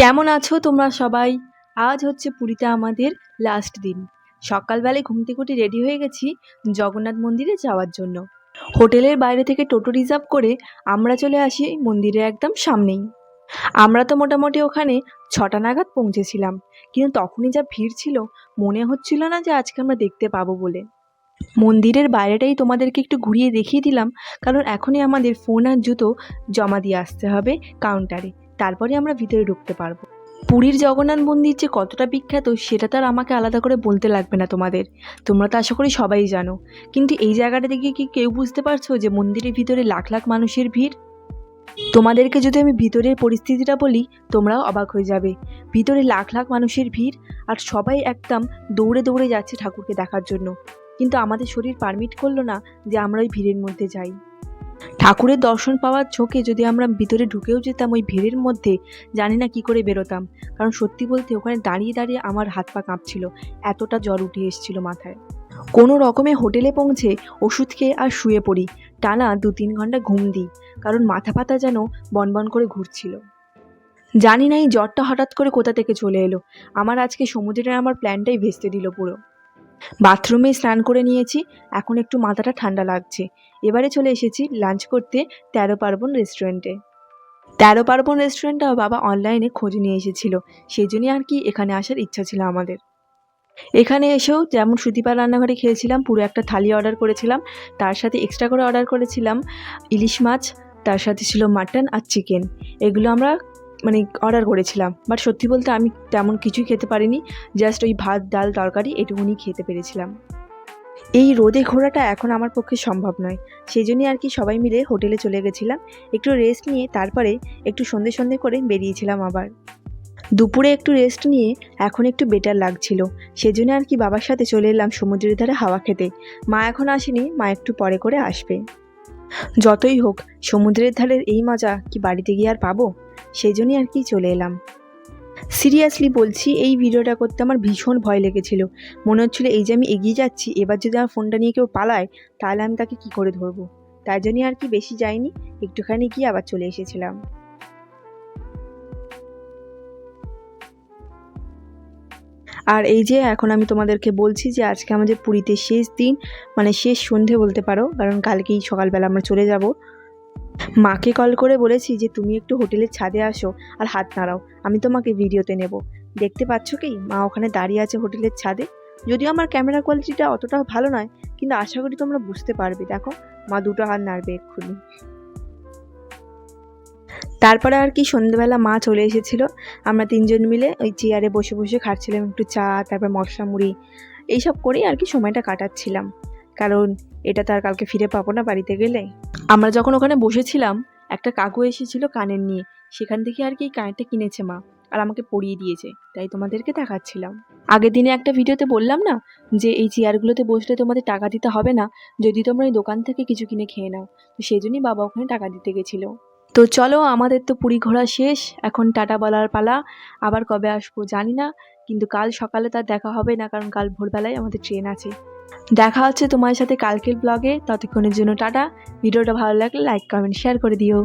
কেমন আছো তোমরা সবাই? আজ হচ্ছে পুরীতে আমাদের লাস্ট দিন। সকালবেলায় ঘুম থেকে উঠে রেডি হয়ে গেছি জগন্নাথ মন্দিরে যাওয়ার জন্য। হোটেলের বাইরে থেকে টোটো রিজার্ভ করে আমরা চলে আসি মন্দিরের একদম সামনেই। আমরা তো মোটামুটি ওখানে ছটা নাগাদ পৌঁছেছিলাম, কিন্তু তখনই যা ভিড় ছিল, মনে হচ্ছিল না যে আজকে আমরা দেখতে পাবো বলে। মন্দিরের বাইরেটাই তোমাদেরকে একটু ঘুরিয়ে দেখিয়ে দিলাম, কারণ এখনই আমাদের ফোন আর জুতো জমা দিয়ে আসতে হবে কাউন্টারে তারপরে আমরা ভিতরে ঢুকতে পারব। পুরীর জগন্নাথ মন্দির যে কতটা বিখ্যাত, সেটা তো আর আমাকে আলাদা করে বলতে লাগবে না তোমাদের। তোমরা তো আশা করি সবাই জানো। কিন্তু এই জায়গাটা দেখে কি কেউ বুঝতে পারছ যে মন্দিরের ভিতরে লাখ লাখ মানুষের ভিড়? তোমাদেরকে যদি আমি ভিতরের পরিস্থিতিটা বলি, তোমরাও অবাক হয়ে যাবে। ভিতরে লাখ লাখ মানুষের ভিড় আর সবাই একদম দৌড়ে দৌড়ে যাচ্ছে ঠাকুরকে দেখার জন্য। কিন্তু আমাদের শরীর পারমিট করল না যে আমরা ওই ভিড়ের মধ্যে যাই। ঠাকুরের দর্শন পাওয়ার ঝোঁকে যদি আমরা ভিতরে ঢুকেও যেতাম ওই ভিড়ের মধ্যে, জানি না কি করে বেরোতাম। কারণ সত্যি বলতে ওখানে দাঁড়িয়ে দাঁড়িয়ে আমার হাত পা কাঁপছিল, এতটা জ্বর উঠে এসেছিল মাথায়। কোনো রকমে হোটেলে পৌঁছে ওষুধ খেয়ে আর শুয়ে পড়ি, টানা দু তিন ঘণ্টা ঘুম দিই, কারণ মাথা পাতা যেন বনবন করে ঘুরছিল। জানি না এই জ্বরটা হঠাৎ করে কোথা থেকে চলে এলো, আমার আজকে সমুদ্রে আমার প্ল্যানটাই ভেস্তে দিল পুরো। বাথরুমে স্নান করে নিয়েছি, এখন একটু মাথাটা ঠান্ডা লাগছে। এবারে চলে এসেছি লাঞ্চ করতে তেরো পার্বণ রেস্টুরেন্টে। তেরো পার্বণ রেস্টুরেন্টটা বাবা অনলাইনে খোঁজ নিয়ে এসেছিল, সেই জন্যই আর কি এখানে আসার ইচ্ছা ছিল আমাদের। এখানে এসেও যেমন সুদীপার রান্নাঘরে খেয়েছিলাম, পুরো একটা থালি অর্ডার করেছিলাম, তার সাথে এক্সট্রা করে অর্ডার করেছিলাম ইলিশ মাছ, তার সাথে ছিল মাটন আর চিকেন। এগুলো আমরা মানে অর্ডার করেছিলাম। বাট সত্যি বলতে আমি তেমন কিছুই খেতে পারিনি। জাস্ট ওই ভাত, ডাল, তরকারি এটুকুনি খেতে পেরেছিলাম। এই রোদে ঘোরাটা এখন আমার পক্ষে সম্ভব নয়। সেই জন্যই আর কি সবাই মিলে হোটেলে চলে গেছিলাম। একটু রেস্ট নিয়ে তারপরে একটু সন্ধে সন্ধে করে বেরিয়েছিলাম আবার। দুপুরে একটু রেস্ট নিয়ে এখন একটু বেটার লাগছিল। সেজন্য আর কি বাবার সাথে চলে এলাম সমুদ্রের ধারে হাওয়া খেতে। মা এখন আসেনি, মা একটু পরে করে আসবে। যতই হোক, সমুদ্রের ধারের এই মজা কি বাড়িতে গিয়ে আর পাবো? সেই জন্যই আর কি চলে এলাম। সিরিয়াসলি বলছি, এই ভিডিওটা করতে আমার ভীষণ ভয় লেগেছিল। মনে হচ্ছিল এই যে আমি এগিয়ে যাচ্ছি, এবার যদি আমার ফোনটা নিয়ে কেউ পালায়, তাহলে আমি তাকে কি করে ধরবো? তাই জন্যই আর কি বেশি যাইনি, একটুখানি গিয়ে আবার চলে এসেছিলাম। আর এই যে এখন আমি তোমাদেরকে বলছি যে আজকে আমাদের পুরীতে শেষ দিন মানে শেষ সন্ধে বলতে পারো, কারণ কালকেই সকালবেলা আমরা চলে যাব। মাকে কল করে বলেছি যে, তুমি একটু হোটেলের ছাদে আসো আর হাত নাড়াও, আমি তোমাকে ভিডিওতে নেব। দেখতে পাচ্ছ কি? মা ওখানে দাঁড়িয়ে আছে হোটেলের ছাদে। যদিও আমার ক্যামেরা কোয়ালিটিটা অতটা ভালো নয়, কিন্তু আশা করি তোমরা বুঝতে পারবে। দেখো, মা দুটো হাত নাড়বে এক্ষুনি। তারপরে আর কি সন্ধ্যেবেলা মা চলে এসেছিল। আমরা তিনজন মিলে ওই চেয়ারে বসে বসে খাচ্ছিলাম একটু চা, তারপর মশলা মুড়ি এইসব করেই আর কি সময়টা কাটাচ্ছিলাম। কারণ এটা তো আর কালকে ফিরে পাবো না বাড়িতে গেলে। আমরা যখন ওখানে বসেছিলাম, একটা কাকু এসেছিল কানের নিয়ে। সেখান থেকে আর কি এই কানেরটা কিনেছে মা আর আমাকে পরিয়ে দিয়েছে, তাই তোমাদেরকে দেখাচ্ছিলাম। আগের দিনে একটা ভিডিওতে বললাম না যে এই চেয়ারগুলোতে বসলে তোমাদের টাকা দিতে হবে না, যদি তোমরা এই দোকান থেকে কিছু কিনে খেয়ে নাও। তো সেই জন্যই বাবা ওখানে টাকা দিতে গেছিল। তো চলো, আমাদের তো পুরী ঘোরা শেষ, এখন টাটা বলার পালা। আবার কবে আসব জানি না, কিন্তু কাল সকালে তার দেখা হবে না, কারণ কাল ভোরবেলায় আমাদের ট্রেন আছে। দেখা হচ্ছে তোমার সাথে কালকের ব্লগে ততক্ষণের জন্য টাটা। ভিডিওটা ভালো লাগলে লাইক কমেন্ট শেয়ার করে দিও।